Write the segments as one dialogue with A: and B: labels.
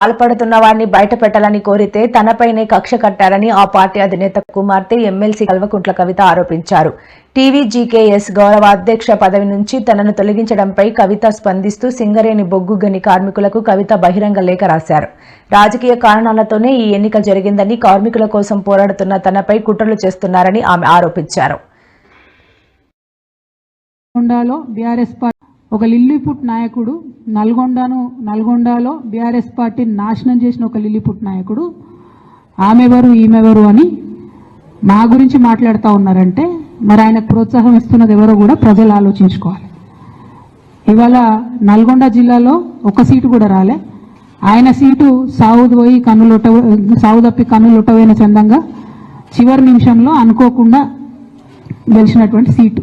A: పాల్పడుతున్న వారిని బయట పెట్టాలని కోరితే తనపైనే కక్ష కట్టారని ఆ పార్టీ అధినేత కుమార్తె ఎమ్మెల్సీ కల్వకుంట్ల కవిత ఆరోపించారు. టీవీజీకేఎస్ గౌరవ అధ్యక్ష పదవి నుంచి తనను తొలగించడంపై కవిత స్పందిస్తూ సింగరేణి బొగ్గు గని కార్మికులకు కవిత బహిరంగ లేఖ రాశారు. రాజకీయ కారణాలతోనే ఈ ఎన్నిక జరిగిందని కార్మికుల కోసం పోరాడుతున్న తనపై కుట్రలు చేస్తున్నారని ఆమె ఆరోపించారు.
B: బీఆర్ఎస్ పార్టీ ఒక లిల్లీపుట్ నాయకుడు నల్గొండను నల్గొండలో బీఆర్ఎస్ పార్టీని నాశనం చేసిన ఒక లిల్లీపుట్ నాయకుడు. ఆమెవరు ఈమెవరు అని మా గురించి మాట్లాడుతూ ఉన్నారంటే మరి ఆయనకు ప్రోత్సాహం ఇస్తున్నది ఎవరో కూడా ప్రజలు ఆలోచించుకోవాలి. ఇవాళ నల్గొండ జిల్లాలో ఒక సీటు కూడా రాలే. ఆయన సీటు సావుది పోయి కన్నులొట్ట సావు తప్పి కన్నులొట్టపోయిన చందంగా చివరి నిమిషంలో అనుకోకుండా గెలిచినటువంటి సీటు.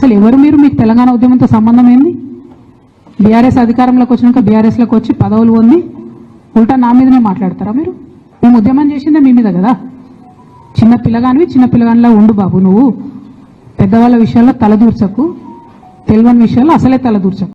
B: అసలు ఎవరు మీరు? మీకు తెలంగాణ ఉద్యమంతో సంబంధం ఏంది? బీఆర్ఎస్ అధికారంలోకి వచ్చినాక బీఆర్ఎస్లోకి వచ్చి పదవులు పొంది ఉల్టా నా మీదనే మాట్లాడతారా మీరు? మేము ఉద్యమం చేసిందే మీ మీద కదా? చిన్న పిల్లగానివి చిన్న పిల్లగానిలా ఉండు బాబు నువ్వు. పెద్దవాళ్ళ విషయాల్లో తలదూర్చకు తెలియని విషయాల్లో అసలే తలదూర్చకు